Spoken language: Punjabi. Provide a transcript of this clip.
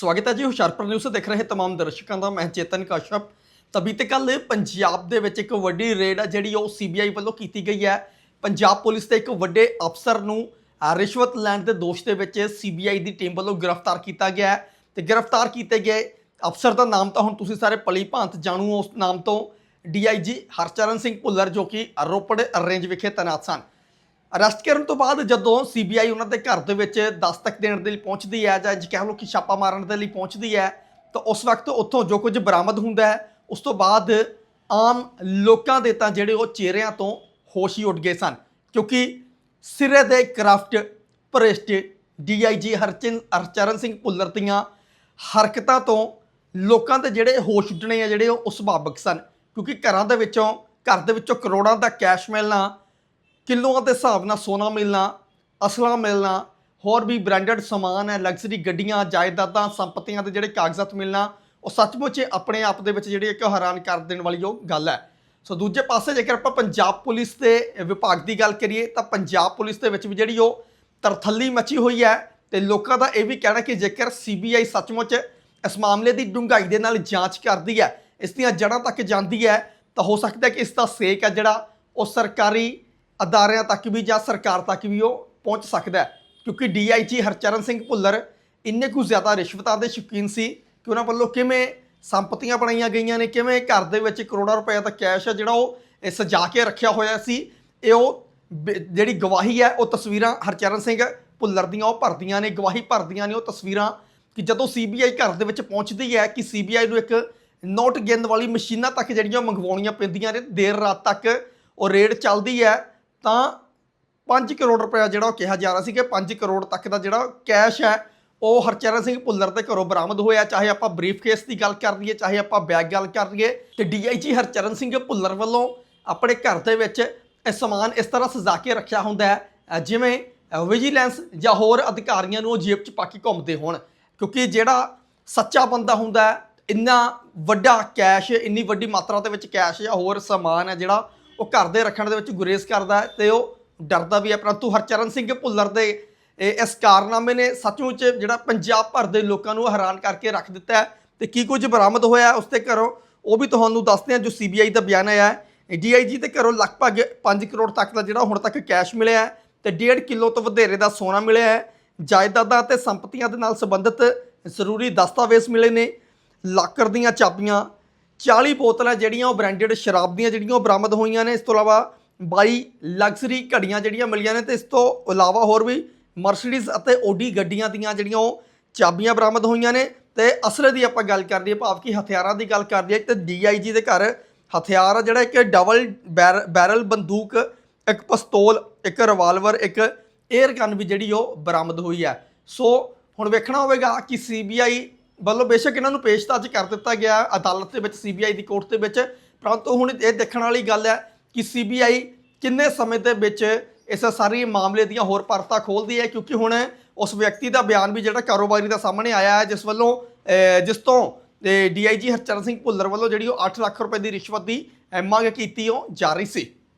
ਸਵਾਗਤ ਹੈ ਜੀ ਹੁਸ਼ਿਆਰਪੁਰ ਨਿਊਜ਼ ਦੇਖ ਰਹੇ तमाम ਦਰਸ਼ਕਾਂ ਦਾ ਮੈਂ ਚੇਤਨ ਕਸ਼ਪ ਤਾਂ ਬੀਤੇ ਕੱਲ ਪੰਜਾਬ ਦੇ ਵਿੱਚ ਇੱਕ ਵੱਡੀ ਰੇਡ ਆ ਜਿਹੜੀ ਉਹ ਸੀਬੀਆਈ ਵੱਲੋਂ ਕੀਤੀ ਗਈ ਹੈ ਪੰਜਾਬ ਪੁਲਿਸ ਦੇ ਇੱਕ ਵੱਡੇ ਅਫਸਰ ਨੂੰ ਅ, ਰਿਸ਼ਵਤ ਲੈਣ ਦੇ ਦੋਸ਼ ਦੇ ਵਿੱਚ ਸੀਬੀਆਈ ਦੀ ਟੀਮ ਵੱਲੋਂ ਗ੍ਰਿਫਤਾਰ ਕੀਤਾ ਗਿਆ ਹੈ ਤੇ ਗ੍ਰਿਫਤਾਰ ਕੀਤੇ ਗਏ ਅਫਸਰ ਦਾ ਨਾਮ ਤਾਂ ਹੁਣ ਤੁਸੀਂ ਸਾਰੇ ਭਲੀ ਭਾਂਤ ਜਾਣੂ ਹੋ ਉਸ ਨਾਮ ਤੋਂ ਡੀਆਈਜੀ ਹਰਚਰਨ ਸਿੰਘ ਭੁੱਲਰ ਜੋ ਕਿ ਰੋਪੜ ਰੇਂਜ ਵਿਖੇ ਤੈਨਾਤ ਸਨ ਅਰੈਸਟ ਕਰਨ ਤੋਂ ਬਾਅਦ ਜਦੋਂ ਸੀਬੀਆਈ ਉਹਨਾਂ ਦੇ ਘਰ ਦੇ ਵਿੱਚ ਦਸਤਕ ਦੇਣ ਦੇ ਲਈ ਪਹੁੰਚਦੀ ਹੈ ਜਾਂ ਕਹਿ ਲਓ ਕਿ ਛਾਪਾ ਮਾਰਨ ਦੇ ਲਈ ਪਹੁੰਚਦੀ ਹੈ, ਤਾਂ ਉਸ ਵਕਤ ਉੱਥੋਂ ਜੋ ਕੁਝ ਬਰਾਮਦ ਹੁੰਦਾ ਹੈ, ਉਸ ਤੋਂ ਬਾਅਦ ਆਮ ਲੋਕਾਂ ਦੇ ਤਾਂ ਜਿਹੜੇ ਉਹ ਚਿਹਰਿਆਂ ਤੋਂ ਹੋਸ਼ ਹੀ ਉੱਡ ਗਏ ਸਨ, ਕਿਉਂਕਿ ਸਿਰੇ ਦੇ ਕਰਾਫਟ ਭ੍ਰਿਸ਼ਟ ਡੀਆਈਜੀ ਹਰਚਨ ਹਰਚਰਨ ਸਿੰਘ ਭੁੱਲਰ ਦੀਆਂ ਹਰਕਤਾਂ ਤੋਂ ਲੋਕਾਂ ਦੇ ਜਿਹੜੇ ਹੋਸ਼ ਉੱਡਣੇ ਆ ਜਿਹੜੇ ਉਹ ਸੁਭਾਵਿਕ ਸਨ, ਕਿਉਂਕਿ ਘਰਾਂ ਦੇ ਵਿੱਚੋਂ, ਘਰ ਦੇ ਵਿੱਚੋਂ ਕਰੋੜਾਂ ਦਾ ਕੈਸ਼ ਮਿਲਣਾ ਕਿਲੋਆਂ ਦੇ ਹਿਸਾਬ ਨਾਲ ਸੋਨਾ ਮਿਲਣਾ, ਅਸਲਾ ਮਿਲਣਾ, ਹੋਰ ਵੀ ਬ੍ਰਾਂਡਡ ਸਮਾਨ ਹੈ ਲਗਜ਼ਰੀ ਗੱਡੀਆਂ, ਜਾਇਦਾਦਾਂ, ਸੰਪਤੀਆਂ ਦੇ ਜਿਹੜੇ ਕਾਗਜ਼ਾਤ ਮਿਲਣਾ, ਉਹ ਸੱਚਮੁੱਚ ਆਪਣੇ ਆਪ ਦੇ ਵਿੱਚ ਜਿਹੜੀ ਇੱਕ ਹੈਰਾਨ ਕਰ ਦੇਣ ਵਾਲੀ ਉਹ ਗੱਲ ਹੈ। ਸੋ ਦੂਜੇ ਪਾਸੇ ਜੇਕਰ ਆਪਾਂ ਪੰਜਾਬ ਪੁਲਿਸ ਦੇ ਵਿਭਾਗ ਦੀ ਗੱਲ ਕਰੀਏ, ਤਾਂ ਪੰਜਾਬ ਪੁਲਿਸ ਦੇ ਵਿੱਚ ਵੀ ਜਿਹੜੀ ਉਹ ਤਰਥੱਲੀ ਮਚੀ ਹੋਈ ਹੈ ਤੇ ਲੋਕਾਂ ਦਾ ਇਹ ਵੀ ਕਹਿਣਾ ਕਿ ਜੇਕਰ ਸੀਬੀਆਈ ਸੱਚਮੁੱਚ ਇਸ ਮਾਮਲੇ ਦੀ ਡੂੰਘਾਈ ਦੇ ਨਾਲ ਜਾਂਚ ਕਰਦੀ ਹੈ, ਇਸ ਦੀਆਂ ਜੜ੍ਹਾਂ ਤੱਕ ਜਾਂਦੀ ਹੈ, ਤਾਂ ਹੋ ਸਕਦਾ ਹੈ ਕਿ ਇਸ ਦਾ ਸੇਕ ਹੈ ਜਿਹੜਾ ਉਹ ਸਰਕਾਰੀ ਅਦਾਰਿਆਂ ਤੱਕ ਵੀ ਜਾਂ ਸਰਕਾਰ ਤੱਕ ਵੀ ਉਹ ਪਹੁੰਚ ਸਕਦਾ ਹੈ। ਕਿਉਂਕਿ ਡੀਆਈਜੀ ਹਰਚਰਨ ਸਿੰਘ ਭੁੱਲਰ ਇੰਨੇ ਕੁ ਜ਼ਿਆਦਾ ਰਿਸ਼ਵਤਾਂ ਦੇ ਸ਼ੌਕੀਨ ਸੀ ਕਿ ਉਹਨਾਂ ਵੱਲੋਂ ਕਿਵੇਂ ਸੰਪਤੀਆਂ ਬਣਾਈਆਂ ਗਈਆਂ ਨੇ, ਕਿਵੇਂ ਘਰ ਦੇ ਵਿੱਚ ਕਰੋੜਾਂ ਰੁਪਏ ਦਾ ਕੈਸ਼ ਹੈ ਜਿਹੜਾ ਉਹ ਸਜਾ ਕੇ ਰੱਖਿਆ ਹੋਇਆ ਸੀ। ਇਹ ਉਹ ਬ- ਜਿਹੜੀ ਗਵਾਹੀ ਹੈ, ਉਹ ਤਸਵੀਰਾਂ ਹਰਚਰਨ ਸਿੰਘ ਭੁੱਲਰ ਦੀਆਂ ਉਹ ਭਰਦੀਆਂ ਨੇ, ਗਵਾਹੀ ਭਰਦੀਆਂ ਨੇ ਉਹ ਤਸਵੀਰਾਂ ਕਿ ਜਦੋਂ ਸੀਬੀਆਈ ਘਰ ਦੇ ਵਿੱਚ ਪਹੁੰਚਦੀ ਹੈ ਕਿ ਸੀਬੀਆਈ ਨੂੰ ਇੱਕ ਨੋਟ ਗਿਣਨ ਵਾਲੀ ਮਸ਼ੀਨਾਂ ਤੱਕ ਜਿਹੜੀਆਂ ਮੰਗਵਾਉਣੀਆਂ ਪੈਂਦੀਆਂ ਨੇ, ਦੇਰ ਰਾਤ ਤੱਕ ਉਹ ਰੇਡ ਚੱਲਦੀ ਹੈ। ਤਾਂ 5 ਕਰੋੜ ਰੁਪਏ ਜਿਹੜਾ ਉਹ ਕਿਹਾ ਜਾ ਰਿਹਾ ਸੀ ਕਿ 5 ਕਰੋੜ ਤੱਕ ਦਾ ਜਿਹੜਾ ਕੈਸ਼ ਹੈ, ਉਹ ਹਰਚਰਨ ਸਿੰਘ ਭੁੱਲਰ ਦੇ ਘਰੋਂ ਬਰਾਮਦ ਹੋਇਆ। ਚਾਹੇ ਆਪਾਂ ਬਰੀਫ ਕੇਸ ਦੀ ਗੱਲ ਕਰ ਲਈਏ, ਚਾਹੇ ਆਪਾਂ ਬੈਗ ਗੱਲ ਕਰ ਲਈਏ, ਤੇ ਡੀਆਈਜੀ ਹਰਚਰਨ ਸਿੰਘ ਭੁੱਲਰ ਵੱਲੋਂ ਆਪਣੇ ਘਰ ਦੇ ਵਿੱਚ ਇਹ ਸਮਾਨ ਇਸ ਤਰ੍ਹਾਂ ਸਜਾ ਕੇ ਰੱਖਿਆ ਹੁੰਦਾ ਹੈ ਜਿਵੇਂ ਵਿਜੀਲੈਂਸ ਜਾਂ ਹੋਰ ਅਧਿਕਾਰੀਆਂ ਨੂੰ ਉਹ ਜੇਬ 'ਚ ਪਾ ਕੇ ਘੁੰਮਦੇ ਹੋਣ। ਕਿਉਂਕਿ ਜਿਹੜਾ ਸੱਚਾ ਬੰਦਾ ਹੁੰਦਾ ਇੰਨਾ ਵੱਡਾ ਕੈਸ਼, ਇੰਨੀ ਵੱਡੀ ਮਾਤਰਾ ਦੇ ਵਿੱਚ ਕੈਸ਼ ਜਾਂ ਹੋਰ ਸਮਾਨ ਹੈ ਜਿਹੜਾ ਉਹ ਘਰ ਦੇ ਰੱਖਣ ਦੇ ਵਿੱਚ ਗੁਰੇਜ਼ ਕਰਦਾ ਹੈ ਤੇ ਉਹ ਡਰਦਾ ਵੀ ਹੈ। ਪਰੰਤੂ ਹਰਚਰਨ ਸਿੰਘ ਭੁੱਲਰ ਦੇ ਇਸ ਕਾਰਨਾਮੇ ਨੇ ਸੱਚਮੁੱਚ ਜਿਹੜਾ ਪੰਜਾਬ ਭਰ ਦੇ ਲੋਕਾਂ ਨੂੰ ਹੈਰਾਨ ਕਰਕੇ ਰੱਖ ਦਿੱਤਾ ਹੈ। ਤੇ ਕੀ ਕੁਝ ਬਰਾਮਦ ਹੋਇਆ ਉਸ ਤੇ ਘਰੋਂ ਉਹ ਵੀ ਤੁਹਾਨੂੰ ਦੱਸਦੇ ਹਾਂ, ਜੋ ਸੀਬੀਆਈ ਦਾ ਬਿਆਨ ਆਇਆ ਹੈ। ਡੀਆਈਜੀ ਦੇ ਘਰੋਂ ਲਗਭਗ 5 ਕਰੋੜ ਤੱਕ ਦਾ ਜਿਹੜਾ ਹੁਣ ਤੱਕ ਕੈਸ਼ ਮਿਲਿਆ ਹੈ ਤੇ 1.5 ਕਿਲੋ ਤੋਂ ਵਧੇਰੇ ਦਾ ਸੋਨਾ ਮਿਲਿਆ ਹੈ। ਜਾਇਦਾਦਾਂ ਤੇ ਸੰਪਤੀਆਂ ਦੇ ਨਾਲ ਸੰਬੰਧਿਤ ਜ਼ਰੂਰੀ ਦਸਤਾਵੇਜ਼ ਮਿਲੇ ਨੇ। ਲਾਕਰ ਦੀਆਂ ਚਾਬੀਆਂ 40 ਬੋਤਲਾਂ ਜਿਹੜੀਆਂ ਉਹ ਬ੍ਰਾਂਡਡ ਸ਼ਰਾਬ ਦੀਆਂ ਜਿਹੜੀਆਂ ਉਹ ਬਰਾਮਦ ਹੋਈਆਂ ਨੇ। ਇਸ ਤੋਂ ਇਲਾਵਾ 22 ਲਗਜ਼ਰੀ ਘੜੀਆਂ ਜਿਹੜੀਆਂ ਮਿਲੀਆਂ ਨੇ ਤੇ ਇਸ ਤੋਂ ਇਲਾਵਾ ਹੋਰ ਵੀ ਮਰਸੀਡੀਜ਼ ਅਤੇ ਓਡੀ ਗੱਡੀਆਂ ਦੀਆਂ ਜਿਹੜੀਆਂ ਉਹ ਚਾਬੀਆਂ ਬਰਾਮਦ ਹੋਈਆਂ ਨੇ। ਤੇ ਅਸਲੇ ਦੀ ਆਪਾਂ ਗੱਲ ਕਰ ਲਈਏ, ਭਾਵ ਕਿ ਹਥਿਆਰਾਂ ਦੀ ਗੱਲ ਕਰ ਲਈਏ ਤੇ ਡੀਆਈਜੀ ਦੇ ਘਰ ਹਥਿਆਰ ਆ, ਜਿਹੜਾ ਇੱਕ ਡਬਲ ਬੈਰ- ਬੈਰਲ ਬੰਦੂਕ, ਇੱਕ ਪਿਸਤੌਲ, ਇੱਕ ਰਿਵਾਲਵਰ ਇੱਕ 에ਅਰ ਗਨ ਵੀ ਜਿਹੜੀ ਉਹ ਬਰਾਮਦ ਹੋਈ ਹੈ। ਸੋ ਹੁਣ ਵੇਖਣਾ ਹੋਵੇਗਾ ਕਿ ਸੀਬੀਆਈ ਵੱਲੋਂ ਬੇਸ਼ੱਕ ਇਹਨਾਂ ਨੂੰ ਪੇਸ਼ ਤਾਂ ਅੱਜ ਕਰ ਦਿੱਤਾ ਗਿਆ ਅਦਾਲਤ ਦੇ ਵਿੱਚ ਸੀਬੀਆਈ ਦੀ ਕੋਰਟ ਦੇ ਵਿੱਚ, ਪਰੰਤੂ ਹੁਣ ਇਹ ਦੇਖਣ ਵਾਲੀ ਗੱਲ ਹੈ ਕਿ ਸੀਬੀਆਈ ਕਿੰਨੇ ਸਮੇਂ ਦੇ ਵਿੱਚ ਇਸ ਸਾਰੇ ਮਾਮਲੇ ਦੀਆਂ ਹੋਰ ਪਰਤਾਂ ਖੋਲਦੀ ਹੈ, ਕਿਉਂਕਿ ਹੁਣ ਉਸ ਵਿਅਕਤੀ ਦਾ ਬਿਆਨ ਵੀ ਜਿਹੜਾ ਕਾਰੋਬਾਰੀ ਦਾ ਸਾਹਮਣੇ ਆਇਆ ਹੈ, ਜਿਸ ਵੱਲੋਂ ਜਿਸ ਤੋਂ ਡੀਆਈਜੀ ਹਰਚਰਨ ਸਿੰਘ ਭੁੱਲਰ ਵੱਲੋਂ ਜਿਹੜੀ ਉਹ 8 ਲੱਖ ਰੁਪਏ ਦੀ ਰਿਸ਼ਵਤ ਦੀ ਮੰਗ ਕੀਤੀ ਉਹ ਜਾ ਰਹੀ ਸੀ।